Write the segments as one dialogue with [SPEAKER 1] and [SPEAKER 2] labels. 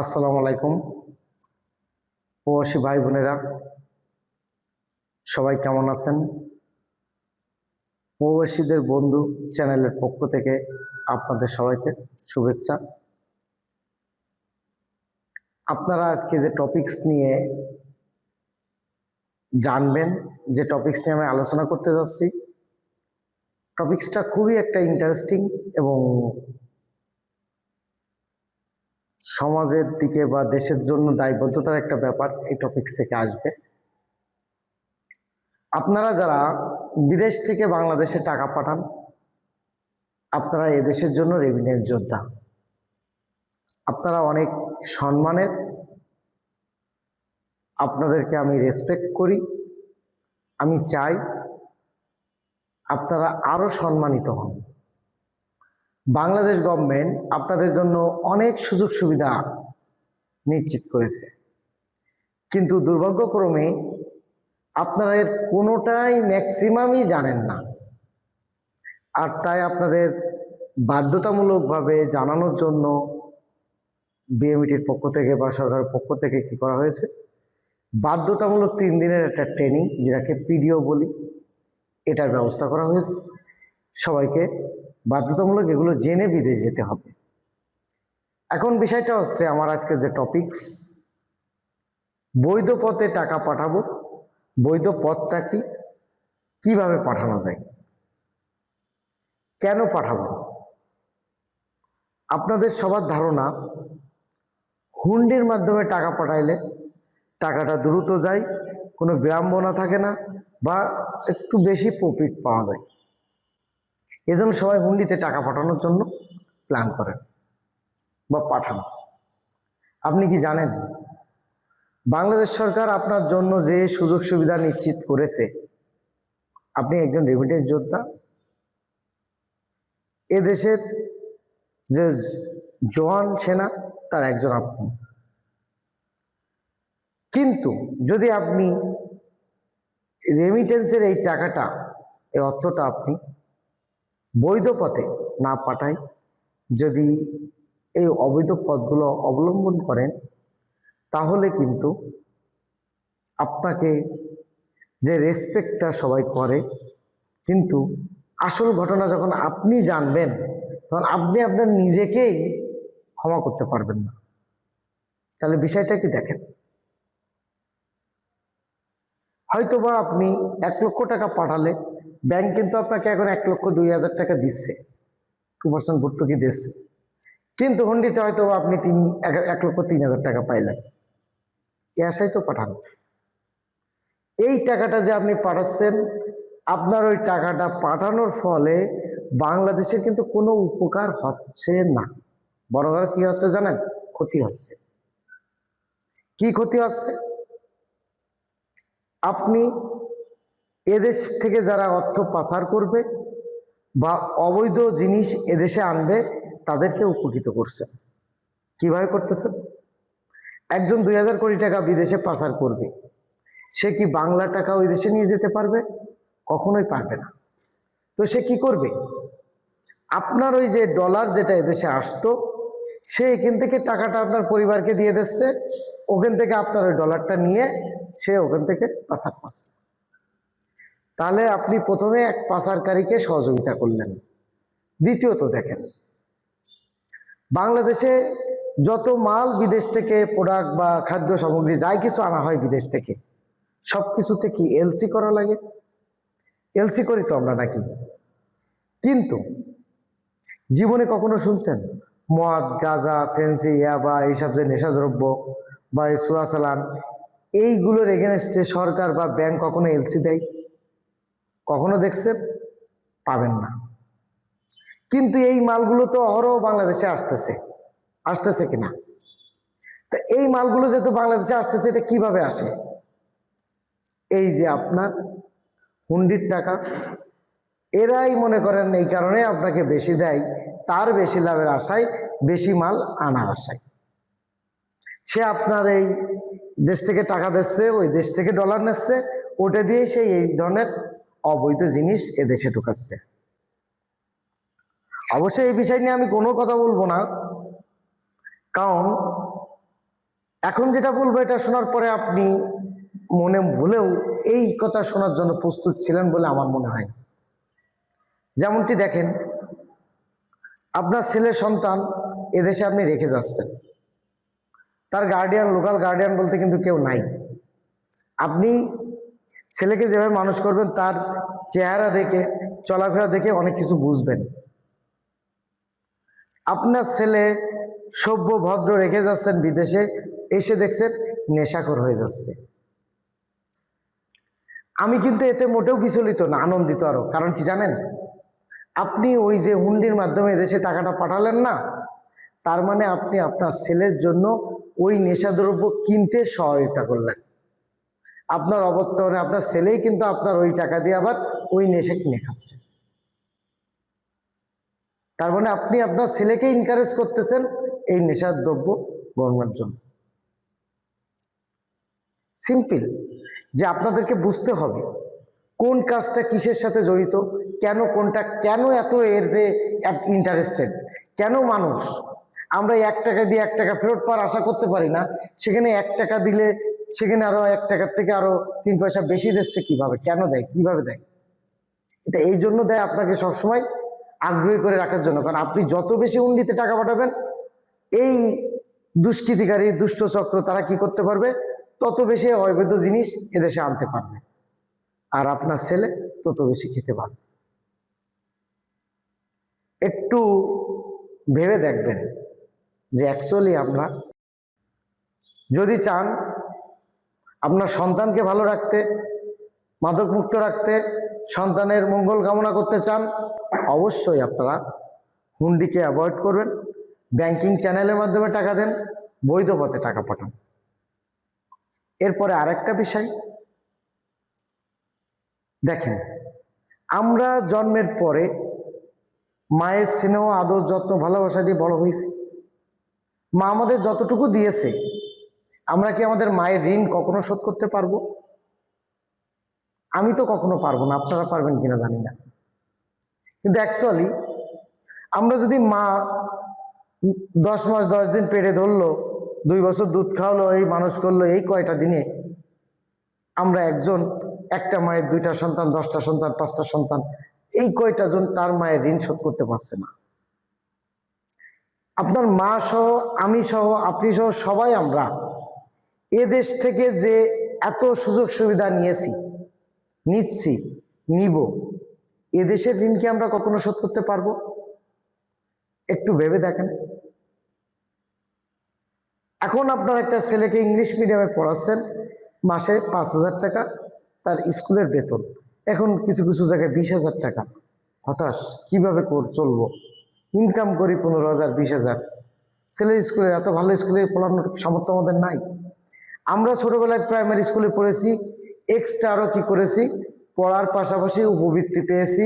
[SPEAKER 1] আসসালামু আলাইকুম। প্রবাসী ভাই বোনেরা, সবাই কেমন আছেন? প্রবাসীদের বন্ধু চ্যানেলের পক্ষ থেকে আপনাদের সবাইকে শুভেচ্ছা। আপনারা আজকে যে টপিকস নিয়ে জানবেন, যে টপিকস নিয়ে আমি আলোচনা করতে যাচ্ছি টপিকসটা খুবই একটা ইন্টারেস্টিং এবং সমাজের দিকে বা দেশের জন্য দায়বদ্ধতার একটা ব্যাপার এই টপিকস থেকে আসবে। আপনারা যারা বিদেশ থেকে বাংলাদেশে টাকা পাঠান, আপনারা এদেশের জন্য রেভিনিউ যোদ্ধা। আপনারা অনেক সম্মানের, আপনাদেরকে আমি রেসপেক্ট করি। আমি চাই আপনারা আরও সম্মানিত হন। বাংলাদেশ গভর্নমেন্ট আপনাদের জন্য অনেক সুযোগ সুবিধা নিশ্চিত করেছে। কিন্তু দুর্ভাগ্যক্রমে আপনারা এর কোনোটাই ম্যাক্সিমামই জানেন না। আর তাই আপনাদের বাধ্যতামূলকভাবে জানানোর জন্য বিএমইটির পক্ষ থেকে বা সরকারের পক্ষ থেকে কি করা হয়েছে? বাধ্যতামূলক তিন দিনের একটা ট্রেনিং যেটাকে পিডিও বলি, এটার ব্যবস্থা করা হয়েছে। সবাইকে বাধ্যতামূলক এগুলো জেনে বিদেশ যেতে হবে। এখন বিষয়টা হচ্ছে আমার আজকে যে টপিকস বৈধ পথে টাকা পাঠাবো, বৈধ পথটা কি, কীভাবে পাঠানো যায়, কেন পাঠাবো? আপনাদের সবার ধারণা, হুন্ডির মাধ্যমে টাকা পাঠাইলে টাকাটা দ্রুত যায়, কোনো বিড়ম্বনা থাকে না বা একটু বেশি প্রফিট পাওয়া যায়। এজন্য সবাই হুন্ডিতে টাকা পাঠানোর জন্য প্ল্যান করেন বা পাঠান। আপনি কি জানেন? বাংলাদেশ সরকার আপনার জন্য যে সুযোগ সুবিধা নিশ্চিত করেছে, আপনি একজন রেমিটেন্স যোদ্ধা। এ দেশের যে জওয়ান সেনা, তার একজন আপনি। কিন্তু যদি আপনি রেমিটেন্সের এই টাকাটা, এই অর্থটা আপনি বৈধ পথে না পাঠায়, যদি এই অবৈধ পথগুলো অবলম্বন করেন, তাহলে কিন্তু আপনাকে যে রেসপেক্টটা সবাই করে, কিন্তু আসল ঘটনা যখন আপনি জানবেন, তখন আপনি আপনার নিজেকেই ক্ষমা করতে পারবেন না। তাহলে বিষয়টা কি দেখেন? হয়তোবা আপনি এক লক্ষ টাকা পাঠালে ব্যাংক কিন্তু আপনাকে এখন এক লক্ষ দুই হাজার টাকা দিচ্ছে। টু পার্সেন্ট ভর্তুকি দিচ্ছে। কিন্তু হন্ডিতে হয়তো আপনি তিন, এক- লক্ষ তিন হাজার টাকা পাইলেন। এ আশাই তো পাঠান। এই টাকাটা যে আপনি পাঠাচ্ছেন, আপনার ওই টাকাটা পাঠানোর ফলে বাংলাদেশের কিন্তু কোনো উপকার হচ্ছে না। বড় বড় কি হচ্ছে জানেন? ক্ষতি হচ্ছে। কি ক্ষতি হচ্ছে? আপনি এদেশ থেকে যারা অর্থ পাচার করবে বা অবৈধ জিনিস এদেশে আনবে, তাদেরকে উপকৃত করছেন কীভাবে করতেছেন একজন দুই হাজার কোটি টাকা বিদেশে পাচার করবে। সে কি বাংলা টাকা ওই দেশে নিয়ে যেতে পারবে? কখনোই পারবে না। তো সে কি করবে? আপনার ওই যে ডলার যেটা এদেশে আসতো, সে এখান থেকে টাকাটা আপনার পরিবারকে দিয়ে দিচ্ছে, ওখান থেকে আপনার ওই ডলারটা নিয়ে সে ওখান থেকে পাচার করছে। তাহলে আপনি প্রথমে এক পাচারকারীকে সহযোগিতা করলেন। দ্বিতীয়ত দেখেন, বাংলাদেশে যত মাল বিদেশ থেকে প্রোডাক্ট বা খাদ্য সামগ্রী যাই কিছু আনা হয় বিদেশ থেকে, সব কিছুতে কি এলসি করা লাগে? এলসি করি তো আমরা নাকি? কিন্তু জীবনে কখনো শুনছেন, মদ, গাঁজা, ফেন্সি, ইয়াবা, এইসব যে নেশাদ্রব্য বা সুয়াসালান এইগুলোর এগেনস্টে সরকার বা ব্যাংক কখনো এলসি দেয়? কখনো দেখছে, পাবেন না। কিন্তু এই মালগুলো তো অহরহ বাংলাদেশে আসতেছে আসতেছে কিনা? তা এই মালগুলো যেহেতু বাংলাদেশে আসতেছে, এটা কীভাবে আসে? এই যে আপনার হুন্ডির টাকা, এরাই মনে করেন এই কারণে আপনাকে বেশি দেয়, তার বেশি লাভের আশায় বেশি মাল আনার আশায়। সে আপনার এই দেশ থেকে টাকা দিচ্ছে, ওই দেশ থেকে ডলার নিচ্ছে, ওটা দিয়ে সে এই ধরনের অবৈধ জিনিস এদেশে ঢুকাচ্ছে। অবশ্যই এই বিষয় নিয়ে আমি কোনো কথা বলব না। কারণ এখন যেটা বলব এটা শোনার পরে আপনি মনে ভুলেও এই কথা শোনার জন্য প্রস্তুত ছিলেন বলে আমার মনে হয়। যেমনটি দেখেন, আপনার ছেলে সন্তান এদেশে আপনি রেখে যাচ্ছেন। তার গার্ডিয়ান লোকাল গার্ডিয়ান বলতে কিন্তু কেউ নাই। আপনি ছেলেকে যেভাবে মানুষ করবেন, তার চেহারা দেখে, চলাফেরা দেখে অনেক কিছু বুঝবেন। আপনার ছেলে সভ্য, ভদ্র রেখে যাচ্ছেন বিদেশে, এসে দেখছেন নেশাখোর হয়ে যাচ্ছে। আমি কিন্তু এতে মোটেও বিচলিত না, আনন্দিত আরও কারণ কি জানেন? আপনি ওই যে হুন্ডির মাধ্যমে দেশে টাকাটা পাঠালেন না, তার মানে আপনি আপনার ছেলের জন্য ওই নেশাদ্রব্য কিনতে সহায়তা করলেন। আপনার অবর্তমানে আপনার ছেলেই কিন্তু আপনার ওই টাকা দিয়ে আবার ওই নেশা কিনে খাচ্ছে। তার মানে আপনি আপনার ছেলেকে ইনকারেজ করতেছেন এই নেশার দ্রব্য গণনার জন্য। সিম্পল যে আপনাদেরকে বুঝতে হবে কোন কাজটা কিসের সাথে জড়িত, কেন কোনটা, কেন এত এর ইন্টারেস্টেড কেন মানুষ? আমরা এক টাকা দিয়ে এক টাকা ফেরত পাওয়ার আশা করতে পারি না, সেখানে এক টাকা দিলে সেখানে আরও এক টাকার থেকে আরও তিন পয়সা বেশি দিচ্ছে কীভাবে? কেন দেয়? কীভাবে দেয়? এটা এই জন্য দেয় আপনাকে সবসময় আগ্রহী করে রাখার জন্য। কারণ আপনি যত বেশি উন্নতিতে টাকা পাঠাবেন, এই দুষ্কৃতিকারী, দুষ্ট চক্র তারা কি করতে পারবে? তত বেশি অবৈধ জিনিস এদেশে আনতে পারবে। আর আপনার ছেলে তত বেশি খেতে পারবে। একটু ভেবে দেখবেন যে অ্যাকচুয়ালি আমরা যদি চান আপনার সন্তানকে ভালো রাখতে মাদক মুক্ত রাখতে, সন্তানের মঙ্গল কামনা করতে চান, অবশ্যই আপনারা হুন্ডিকে অ্যাভয়েড করবেন। ব্যাংকিং চ্যানেলের মাধ্যমে টাকা দেন, বৈধ পথে টাকা পাঠান। এরপরে আরেকটা বিষয়। দেখেন, আমরা জন্মের পরে মায়ের স্নেহ, আদর, যত্ন, ভালোবাসা দিয়ে বড় হয়েছি। মা আমাদের যতটুকু দিয়েছে আমরা কি আমাদের মায়ের ঋণ কখনো শোধ করতে পারব? আমি তো কখনো পারব না, আপনারা পারবেন কিনা জানি না। কিন্তু অ্যাকচুয়ালি আমরা যদি মা দশ মাস, দশ দিন পেটে ধরলো, দুই বছর দুধ খাওয়ালো, এই মানুষ করল, এই কয়টা দিনে আমরা একজন, একটা মায়ের দুইটা সন্তান, দশটা সন্তান, পাঁচটা সন্তান, এই কয়টা জন তার মায়ের ঋণ শোধ করতে পারছে না। আপনার মা সহ, আমি সহ, আপনি সহ, সবাই আমরা এ দেশ থেকে যে এত সুযোগ সুবিধা নিয়েছি, নিচ্ছি, নিব, এ দেশের ঋণ কি আমরা কখনো শোধ করতে পারব? একটু ভেবে দেখেন। এখন আপনার একটা ছেলেকে ইংলিশ মিডিয়ামে পড়াচ্ছেন, মাসে পাঁচ হাজার টাকা, তার স্কুলের বেতন। এখন কিছু কিছু জায়গায় বিশ হাজার টাকা। হতাশ, কীভাবে চলবো? ইনকাম করি পনেরো হাজার, বিশ হাজার। ছেলের স্কুলে, এত ভালো স্কুলে পড়ানোর সামর্থ্য আমাদের নাই। আমরা ছোটবেলায় প্রাইমারি স্কুলে পড়েছি এক্সট্রা আরও কী করেছি? পড়ার পাশাপাশি উপবৃত্তি পেয়েছি,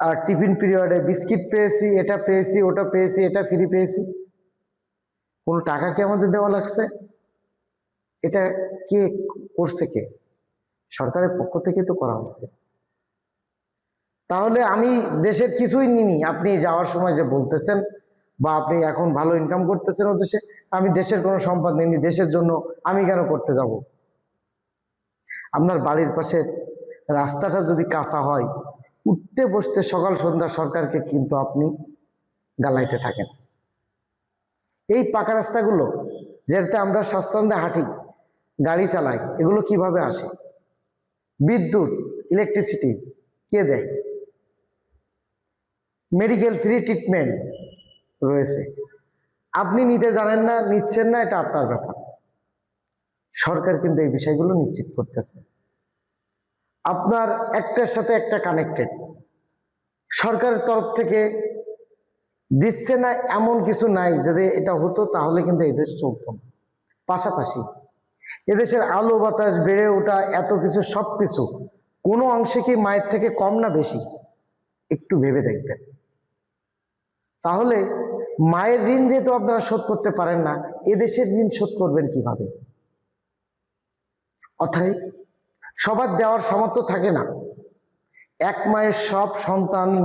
[SPEAKER 1] আর টিফিন পিরিয়ডে বিস্কিট পেয়েছি, এটা পেয়েছি, ওটা পেয়েছি, এটা ফ্রি পেয়েছি। কোনো টাকা কি আমাদের দেওয়া লাগছে? এটা কে করছে কে? সরকারের পক্ষ থেকে তো করা হয়েছে তাহলে আমি দেশের কিছুই নিনি আপনি যাওয়ার সময় যে বলতেছেন বা আপনি এখন ভালো ইনকাম করতেছেন দেশে আমি দেশের কোনো সম্পদ নিইনি দেশের জন্য আমি কেন করতে যাব? আপনার বাড়ির পাশে রাস্তাটা যদি কাঁচা হয়, উঠতে বসতে সকাল সন্ধ্যা সরকারকে কিন্তু আপনি গালাইতে থাকেন। এই পাকা রাস্তাগুলো, যেটাতে আমরা স্বাচ্ছন্দ্যে হাঁটি, গাড়ি চালাই, এগুলো কীভাবে আসে? বিদ্যুৎ ইলেকট্রিসিটি কে দেয়? মেডিকেল ফ্রি ট্রিটমেন্ট রয়েছে। আপনি নিতে জানেন না, নিচ্ছেন না, এটা আপনার ব্যাপার। সরকার কিন্তু এই বিষয়গুলো নিশ্চিত করতেছে। আপনার একটার সাথে একটা কানেক্টেড সরকারের তরফ থেকে দিচ্ছে না, এমন কিছু নাই। যদি এটা হতো, তাহলে কিন্তু এদেশ চলতো না। পাশাপাশি এদেশের আলো বাতাস বেড়ে ওঠা, এত কিছু সব কিছু কোনো অংশে কি মায়ের থেকে কম না বেশি? একটু ভেবে দেখবেন। তাহলে মায়ের ঋণ যেহেতু আপনারা শোধ করতে পারেন না, এদেশের ঋণ শোধ করবেন কীভাবে? অথাই সবার দেওয়ার সামর্থ্য থাকে না। এক মায়ের সব সন্তানই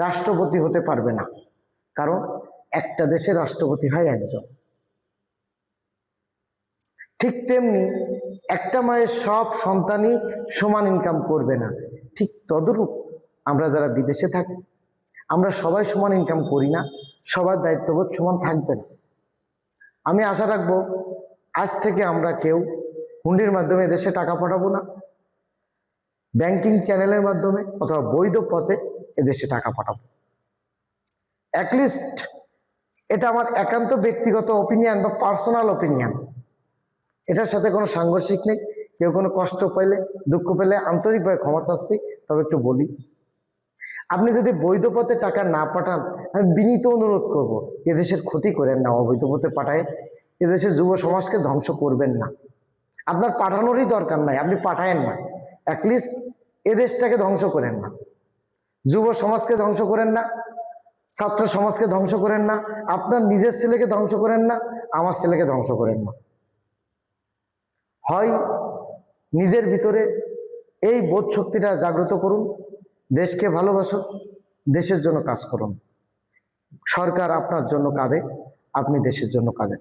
[SPEAKER 1] রাষ্ট্রপতি হতে পারবে না। কারণ একটা দেশে রাষ্ট্রপতি হয় একজন। ঠিক তেমনি একটা মায়ের সব সন্তানই সমান ইনকাম করবে না। ঠিক তদরূপ আমরা যারা বিদেশে থাকি আমরা সবাই সমান ইনকাম করি না, সবার দায়িত্ববোধ সমান থাকবে না। আমি আশা রাখব, আজ থেকে আমরা কেউ হুন্ডির মাধ্যমে দেশে টাকা পাঠাবো না, ব্যাংকিং চ্যানেলের মাধ্যমে অথবা বৈধ পথে এদেশে টাকা পাঠাবো। অ্যাটলিস্ট এটা আমার একান্ত ব্যক্তিগত ওপিনিয়ন বা পার্সোনাল ওপিনিয়ন এটার সাথে কোনো সাংঘর্ষিক নেই, কেউ কোনো কষ্ট পাইলে দুঃখ পেলে, আন্তরিকভাবে ক্ষমা চাচ্ছি, তবে একটু বলি আপনি যদি বৈধ পথে টাকা না পাঠান, আমি বিনীত অনুরোধ করব, এদেশের ক্ষতি করেন না, অবৈধ পথে পাঠায়। এদেশের যুব সমাজকে ধ্বংস করবেন না। আপনার পাঠানোরই দরকার নাই, আপনি পাঠায়েন না। অ্যাটলিস্ট এদেশটাকে ধ্বংস করেন না। যুব সমাজকে ধ্বংস করেন না। ছাত্র সমাজকে ধ্বংস করেন না। আপনার নিজের ছেলেকে ধ্বংস করেন না, আমার ছেলেকে ধ্বংস করেন না। হয় নিজের ভিতরে এই বোধ শক্তিটা জাগ্রত করুন। দেশকে ভালোবাসুন দেশের জন্য কাজ করুন। সরকার আপনার জন্য কাঁদে আপনি দেশের জন্য কাঁদেন।